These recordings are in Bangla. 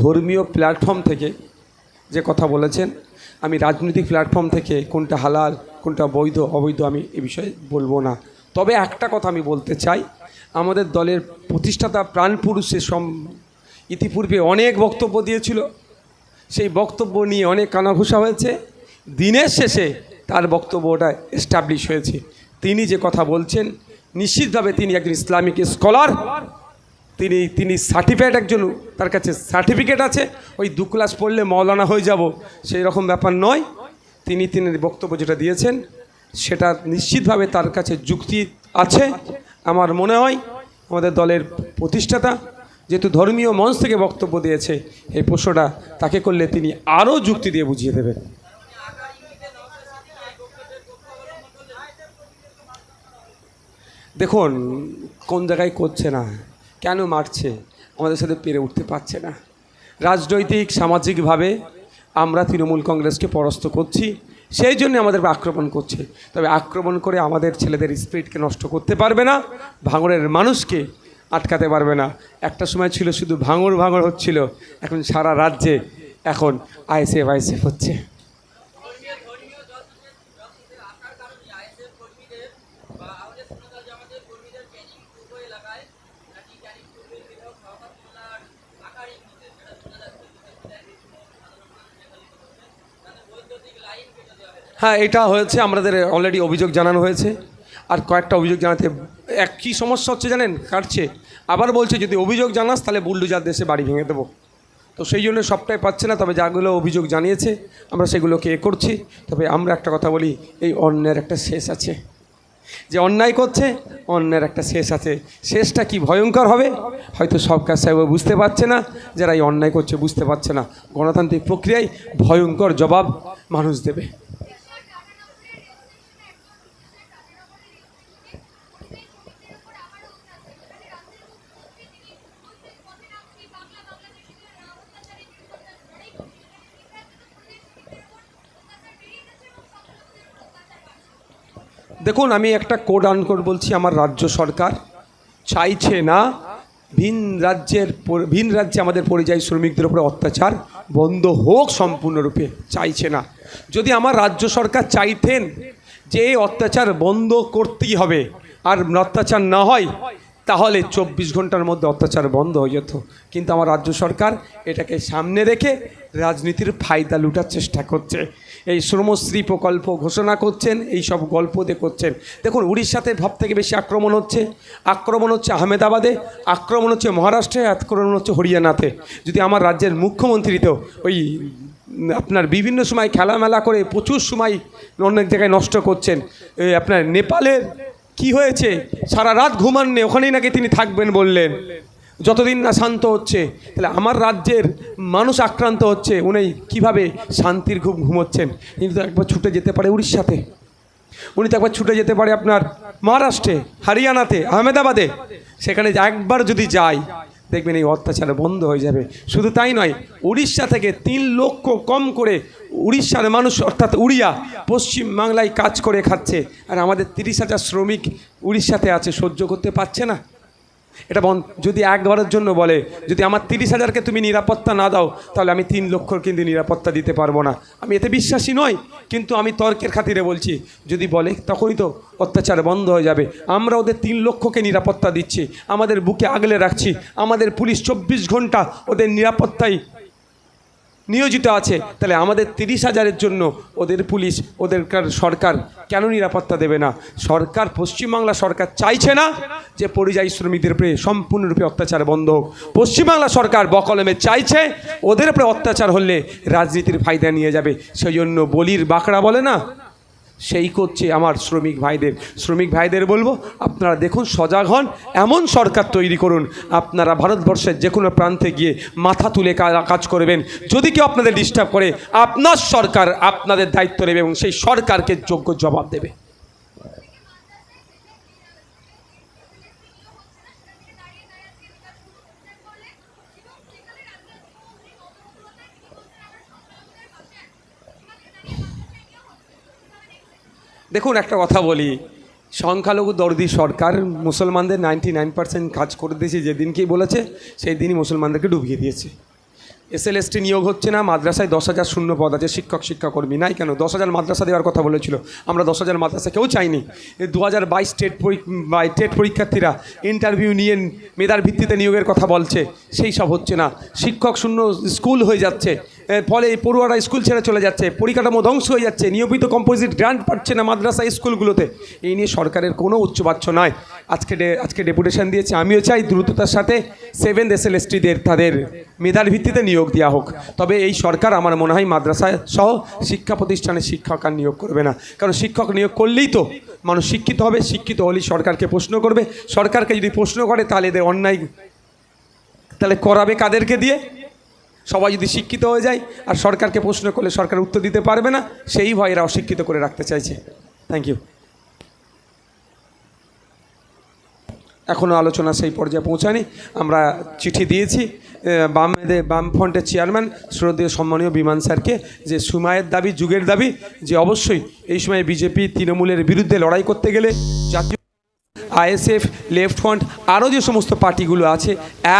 ধর্মীয় প্ল্যাটফর্ম থেকে যে কথা বলেছেন, আমি রাজনৈতিক প্ল্যাটফর্ম থেকে কোনটা হালাল, কোনটা বৈধ, অবৈধ আমি এ বিষয়ে বলব না। তবে একটা কথা আমি বলতে চাই, আমাদের দলের প্রতিষ্ঠাতা প্রাণপুরুষের সম, ইতিপূর্বে অনেক বক্তব্য দিয়েছিল। সেই বক্তব্য নিয়ে অনেক কানাঘুষা হয়েছে। দিনের শেষে তার বক্তব্যটা এস্টাবলিশ হয়েছে। তিনি যে কথা বলছেন, নিশ্চিতভাবে তিনি একজন ইসলামিক স্কলার তিনি তিনি সার্টিফিকেট একজন, তার কাছে সার্টিফিকেট আছে। ওই দু ক্লাস পড়লে মৌলানা হয়ে যাব। সেই রকম ব্যাপার নয়। তিনি তিনি বক্তব্য যেটা দিয়েছেন, সেটা নিশ্চিতভাবে তার কাছে যুক্তি আছে, আমার মনে হয়। আমাদের দলের প্রতিষ্ঠাতা যেহেতু ধর্মীয় মঞ্চ থেকে বক্তব্য দিয়েছে, এই প্রশ্নটা তাকে করলে তিনি আরও যুক্তি দিয়ে বুঝিয়ে দেবেন। দেখুন, কোন জায়গায় করছে না। কেন মারছে? আমাদের সাথে পেরে উঠতে পারছে না। রাজনৈতিক, সামাজিকভাবে আমরা তৃণমূল কংগ্রেসকে পরাস্ত করছি, সেই জন্য আমাদের আক্রমণ করছে। তবে আক্রমণ করে আমাদের ছেলেদের স্পিরিটকে নষ্ট করতে পারবে না, ভাঙড়ের মানুষকে আটকাতে পারবে না। একটা সময় ছিল শুধু ভাঙড় ভাঙড় হচ্ছিল, এখন সারা রাজ্যে এখন আইএসএফ আইএসএফ হচ্ছে। হ্যাঁ এটা হয়েছে, আমাদের অলরেডি অভিযোগ জানানো হয়েছে। আর কয়েকটা অভিযোগ জানাতে, এক কী সমস্যা হচ্ছে জানেন? কাটছে। আবার বলছে, যদি অভিযোগ জানাস, তাহলে বুলডুজার দেশে বাড়ি ভেঙে দেবো। তো সেই জন্য সবটাই পাচ্ছে না, তবে যাগুলো অভিযোগ জানিয়েছে, আমরা সেগুলোকে এ করছি। তবে আমরা একটা কথা বলি, এই অন্যের একটা শেষ আছে। যে অন্যায় করছে, অন্যের একটা শেষ আছে। শেষটা কি ভয়ঙ্কর হবে? হয়তো সব কাজ সাহেব বুঝতে পারছে না। যারা এই অন্যায় করছে, বুঝতে পারছে না। গণতান্ত্রিক প্রক্রিয়ায় ভয়ঙ্কর জবাব মানুষ দেবে। দেখুন, আমি একটা কোড আনকোড বলছি আমার রাজ্য সরকার। চাইছে না ভিন রাজ্যের ভিন রাজ্যে আমাদের পরিযায়ী শ্রমিকদের উপরে অত্যাচার, বন্ধ হোক সম্পূর্ণরূপে, চাইছে না। যদি আমার রাজ্য সরকার চাইতেন যে এই অত্যাচার বন্ধ করতেই হবে আর অত্যাচার না হয়, তাহলে চব্বিশ ঘণ্টার মধ্যে অত্যাচার বন্ধ হয়ে যেত। কিন্তু আমার রাজ্য সরকার এটাকে সামনে রেখে রাজনীতির ফায়দা লুটার চেষ্টা করছে। এই শ্রমশ্রী প্রকল্প ঘোষণা করছেন, এই সব গল্প দিয়ে করছেন। দেখুন, উড়িষ্যাতে সব থেকে বেশি আক্রমণ হচ্ছে। আক্রমণ হচ্ছে আহমেদাবাদে, আক্রমণ হচ্ছে মহারাষ্ট্রে, আক্রমণ হচ্ছে হরিয়ানাতে। যদি আমার রাজ্যের মুখ্যমন্ত্রী তো ওই আপনার বিভিন্ন সময় খেলামেলা করে প্রচুর সময় অনেক জায়গায় নষ্ট করছেন আপনার নেপালের কি হয়েছে? সারা রাত ঘুমাননি, ওখানেই নাকি তিনি থাকবেন বললেন। যতদিন না শান্ত হচ্ছে, তাহলে আমার রাজ্যের মানুষ আক্রান্ত হচ্ছে, উনি কীভাবে শান্তির ঘুম ঘুমোচ্ছেন? কিন্তু একবার ছুটে যেতে পারে উড়িষ্যাতে। উনি তো একবার ছুটে যেতে পারে আপনার মহারাষ্ট্রে, হরিয়ানাতে, আহমেদাবাদে। সেখানে একবার যদি যায়, দেখবেন এই অত্যাচার বন্ধ হয়ে যাবে। শুধু তাই নয়, উড়িষ্যা থেকে তিন লক্ষ কম করে উড়িষ্যার মানুষ, অর্থাৎ উড়িয়া, পশ্চিম বাংলায় কাজ করে খাচ্ছে। আর আমাদের তিরিশ হাজার শ্রমিক উড়িষ্যাতে আছে, সহ্য করতে পারছে না। এটা বন যদি একবারের জন্য বলে, যদি আমার তিরিশ হাজারকে তুমি নিরাপত্তা না দাও, তাহলে আমি তিন লক্ষ কিন্তু নিরাপত্তা দিতে পারব না। আমি এতে বিশ্বাসী নই, কিন্তু আমি তর্কের খাতিরে বলছি, যদি বলে, তখনই তো অত্যাচার বন্ধ হয়ে যাবে। আমরা ওদের তিন লক্ষকে নিরাপত্তা দিচ্ছি, আমাদের বুকে আগলে রাখছি, আমাদের পুলিশ চব্বিশ ঘণ্টা ওদের নিরাপত্তায় নিয়োজিত আছে, তাহলে আমাদের তিরিশ হাজারের জন্য ওদের পুলিশ ওদের সরকার কেন নিরাপত্তা দেবে না? সরকার, পশ্চিমবাংলা সরকার চাইছে না যে পরিযায়ী শ্রমিকদের উপরে সম্পূর্ণরূপে অত্যাচার বন্ধ হোক। পশ্চিমবাংলা সরকার বকলমে চাইছে, ওদের উপরে অত্যাচার হলে রাজনীতির ফায়দা নিয়ে যাবে। সেই জন্য বলির বাঁকড়া বলে না? সেই করছে আমার শ্রমিক ভাইদের। শ্রমিক ভাইদের বলব, আপনারা দেখুন, সজাগ হন, এমন সরকার তৈরি করুন। আপনারা ভারতবর্ষের যে কোনো প্রান্তে গিয়ে মাথা তুলে কাজ করবেন। যদি কেউ আপনাদের ডিস্টার্ব করে, আপনার সরকার আপনাদের দায়িত্ব নেবে এবং সেই সরকারকে যোগ্য জবাব দেবে। দেখুন, একটা কথা বলি। সংখ্যালঘু দর্দি সরকার মুসলমানদের নাইনটি নাইন পার্সেন্ট কাজ করে দিয়েছে যেদিনকেই বলেছে, সেই দিনই মুসলমানদেরকে ডুবিয়ে দিয়েছে। এসএলএসটি নিয়োগ হচ্ছে না, মাদ্রাসায় দশ হাজার শূন্য পদ আছে, শিক্ষক, শিক্ষাকর্মী নাই কেন? দশ হাজার মাদ্রাসা দেওয়ার কথা বলেছিল, আমরা দশ হাজার মাদ্রাসা কেউ চাইনি। দু হাজার বাইশ টেট টেট পরীক্ষার্থীরা ইন্টারভিউ নিয়ে মেধার ভিত্তিতে নিয়োগের কথা বলছে, সেই সব হচ্ছে না। শিক্ষক শূন্য স্কুল হয়ে যাচ্ছে ফলে পড়ুয়ারা স্কুল ছেড়ে চলে যাচ্ছে। পরিকাঠামো ধ্বংস হয়ে যাচ্ছে। নিয়মিত কম্পোজিট গ্রান্ট পাচ্ছে না মাদ্রাসা স্কুলগুলোতে। এই নিয়ে সরকারের কোনো উচ্চবাচ্য নয়। আজকে আজকে ডেপুটেশন দিয়েছে। আমিও চাই দ্রুততার সাথে সেভেন এস এল এসটিদের তাদের মেধার ভিত্তিতে নিয়োগ দেওয়া হোক। তবে এই সরকার আমার মনে হয় মাদ্রাসা সহ শিক্ষা প্রতিষ্ঠানে শিক্ষক আর নিয়োগ করবে না। কারণ শিক্ষক নিয়োগ করলেই তো মানুষ শিক্ষিত হবে। শিক্ষিত হলেই সরকারকে প্রশ্ন করবে। সরকারকে যদি প্রশ্ন করে, তাহলে এদের অন্যায় তাহলে করাবে কাদেরকে দিয়ে? সবাই যদি শিক্ষিত হয়ে যায় আর সরকারকে প্রশ্ন করলে সরকার উত্তর দিতে পারবে না, সেই ভয় এরা অশিক্ষিত করে রাখতে চাইছে। থ্যাংক ইউ এখনও আলোচনা সেই পর্যায়ে পৌঁছায়নি। আমরা চিঠি দিয়েছি বাম এদের বামফ্রন্টের চেয়ারম্যান শ্রদ্ধেয় সম্মানীয় বিমান স্যারকে যে সময়ের দাবি, যুগের দাবি, যে অবশ্যই এই সময় বিজেপি তৃণমূলের বিরুদ্ধে লড়াই করতে গেলে জাতীয় আইএসএফ, লেফট ফ্রন্ট, আরও যে সমস্ত পার্টিগুলো আছে,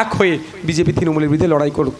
এক হয়ে বিজেপি তৃণমূলের বিরুদ্ধে লড়াই করুক।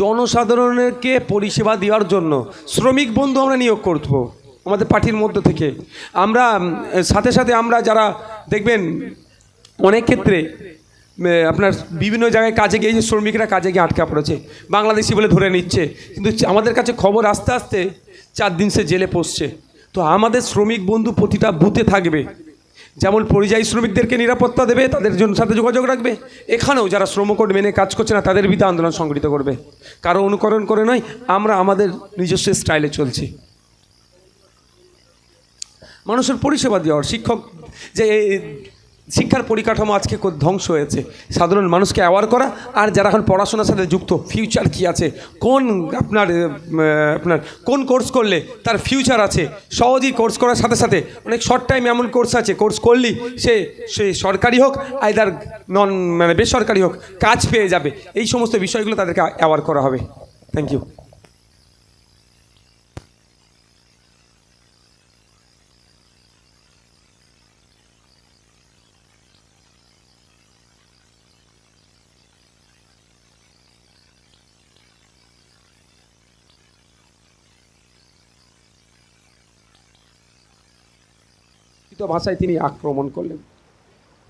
জনসাধারণকে পরিষেবা দেওয়ার জন্য শ্রমিক বন্ধু আমরা নিয়োগ করব আমাদের পার্টির মধ্য থেকে। আমরা সাথে সাথে আমরা যারা দেখবেন, অনেক ক্ষেত্রে আপনার বিভিন্ন জায়গায় কাজে গিয়ে যে শ্রমিকরা কাজে গিয়ে আটকা পড়েছে, বাংলাদেশি বলে ধরে নিচ্ছে, কিন্তু আমাদের কাছে খবর আস্তে আস্তে চার দিন সে জেলে পড়ছে তো আমাদের শ্রমিক বন্ধু প্রতিটা বুথে থাকবে। যেমন পরিযায়ী শ্রমিকদেরকে নিরাপত্তা দেবে, তাদের জন্য সাথে যোগাযোগ রাখবে। এখানেও যারা শ্রমকোড মেনে কাজ করছে না, তাদের বিধা আন্দোলন সংগঠিত করবে। কারও অনুকরণ করে নয়, আমরা আমাদের নিজস্ব স্টাইলে চলছি। মানুষের পরিষেবা দেওয়ার, শিক্ষক যে শিক্ষার পরিকাঠামো আজকে ধ্বংস হয়েছে। সাধারণ মানুষকে অ্যাওয়ার করা, আর যারা এখন পড়াশোনার সাথে যুক্ত ফিউচার কি আছে? কোন আপনার আপনার, কোন কোর্স করলে তার ফিউচার আছে? সহজেই কোর্স করার সাথে সাথে অনেক শর্ট টাইম এমন কোর্স আছে কোর্স করলেই সে সে সরকারি হোক আইদার নন মানে বেসরকারি হোক, কাজ পেয়ে যাবে। এই সমস্ত বিষয়গুলো তাদেরকে অ্যাওয়ার করা হবে। থ্যাংক ইউ লিখিত ভাষায় তিনি আক্রমণ করলেন।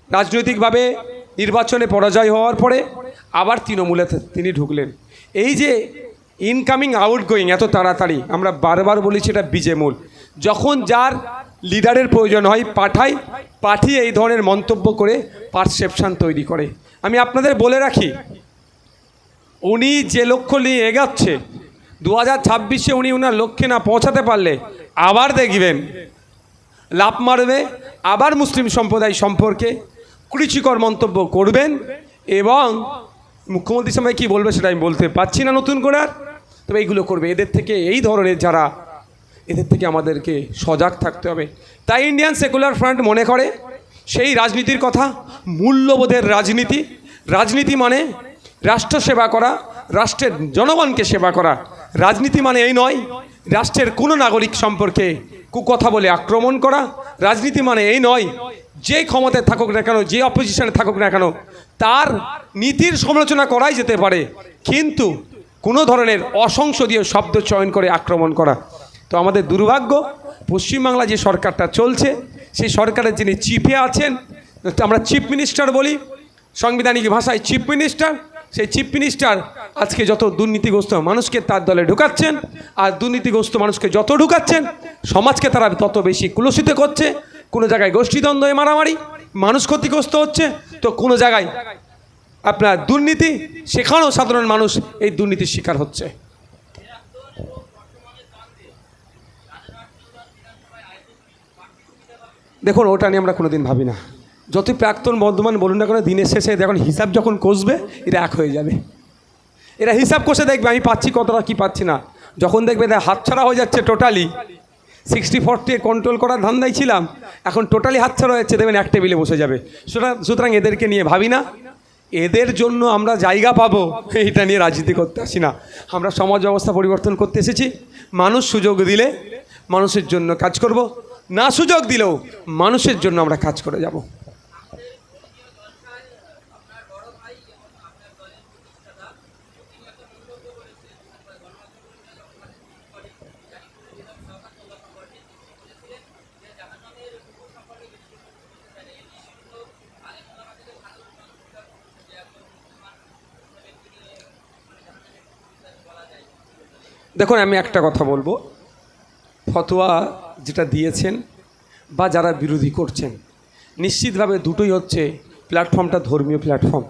রাজনৈতিকভাবে নির্বাচনে পরাজয় হওয়ার পরে আবার তৃণমূলে তিনি ঢুকলেন। এই যে ইনকামিং আউট গোয়িং এত তাড়াতাড়ি, আমরা বারবার বলেছি এটা বিজেমূল। যখন যার লিডারের প্রয়োজন হয়, পাঠায়, পাঠিয়ে এই ধরনের মন্তব্য করে পারসেপশান তৈরি করে। আমি আপনাদের বলে রাখি, উনি যে লক্ষ্য নিয়ে এগাচ্ছে, দু হাজার ছাব্বিশে উনি ওনার লক্ষ্যে না পৌঁছাতে পারলে আবার দেখবেন লাভ মারবে, আবার মুসলিম সম্প্রদায় সম্পর্কে কুরুচিকর মন্তব্য করবেন এবং মুখ্যমন্ত্রী সময় কী বলবে সেটা আমি বলতে পারছি না নতুন করে আর। তবে এইগুলো করবে। এদের থেকে এই ধরনের যারা, এদের থেকে আমাদেরকে সজাগ থাকতে হবে। তাই ইন্ডিয়ান সেকুলার ফ্রন্ট মনে করে, সেই রাজনীতির কথা, মূল্যবোধের রাজনীতি। রাজনীতি মানে রাষ্ট্র সেবা করা, রাষ্ট্রের জনগণকে সেবা করা। রাজনীতি মানে এই নয়, রাষ্ট্রের কোনো নাগরিক সম্পর্কে কুকথা বলে আক্রমণ করা। রাজনীতি মানে এই নয়, যে ক্ষমতায় থাকুক না কেন, যে অপোজিশনে থাকুক না কেন, তার নীতির সমালোচনা করাই যেতে পারে। কিন্তু কোনো ধরনের অসংসদীয় শব্দ চয়ন করে আক্রমণ করা। তো আমাদের দুর্ভাগ্য পশ্চিমবাংলা যে সরকারটা চলছে, সেই সরকারের যিনি চিফে আছেন, আমরা চিফ মিনিস্টার বলি, সাংবিধানিক ভাষায় চিফ মিনিস্টার, সেই চিফ মিনিস্টার আজকে যত দুর্নীতিগ্রস্ত মানুষকে তার দলে ঢুকাচ্ছেন, আর দুর্নীতিগ্রস্ত মানুষকে যত ঢুকাচ্ছেন, সমাজকে তারা তত বেশি কুলসিত করছে। কোনো জায়গায় গোষ্ঠীদ্বন্দ্ব হয়ে মারামারি, মানুষ ক্ষতিগ্রস্ত হচ্ছে। তো কোনো জায়গায় আপনার দুর্নীতি, সেখানেও সাধারণ মানুষ এই দুর্নীতির শিকার হচ্ছে। দেখুন, ওটা নিয়ে আমরা কোনোদিন ভাবি না। যতই প্রাক্তন বর্ধমান বলুন না কেন, দিনের শেষে দেখুন হিসাব যখন কষবে, এরা এক হয়ে যাবে। এরা হিসাব কষে দেখবে, আমি পাচ্ছি কতটা, কি পাচ্ছি না। যখন দেখবে এদের হাতছাড়া হয়ে যাচ্ছে টোটালি সিক্সটি ফোরটি কন্ট্রোল করার ধান্দায় ছিলাম, এখন টোটালি হাতছাড়া হয়ে যাচ্ছে, দেখবেন এক টেবিলে বসে যাবে। সুতরাং সুতরাং এদেরকে নিয়ে ভাবি না। এদের জন্য আমরা জায়গা পাবো এটা নিয়ে রাজনীতি করতে আসি না। আমরা সমাজ ব্যবস্থা পরিবর্তন করতে এসেছি। মানুষ সুযোগ দিলে মানুষের জন্য কাজ করব, না সুযোগ দিলেও মানুষের জন্য আমরা কাজ করে যাব। দেখুন, আমি একটা কথা বলব। ফতোয়া যেটা দিয়েছেন বা যারা বিরোধী করছেন, নিশ্চিতভাবে দুটোই হচ্ছে প্ল্যাটফর্মটা ধর্মীয় প্ল্যাটফর্ম।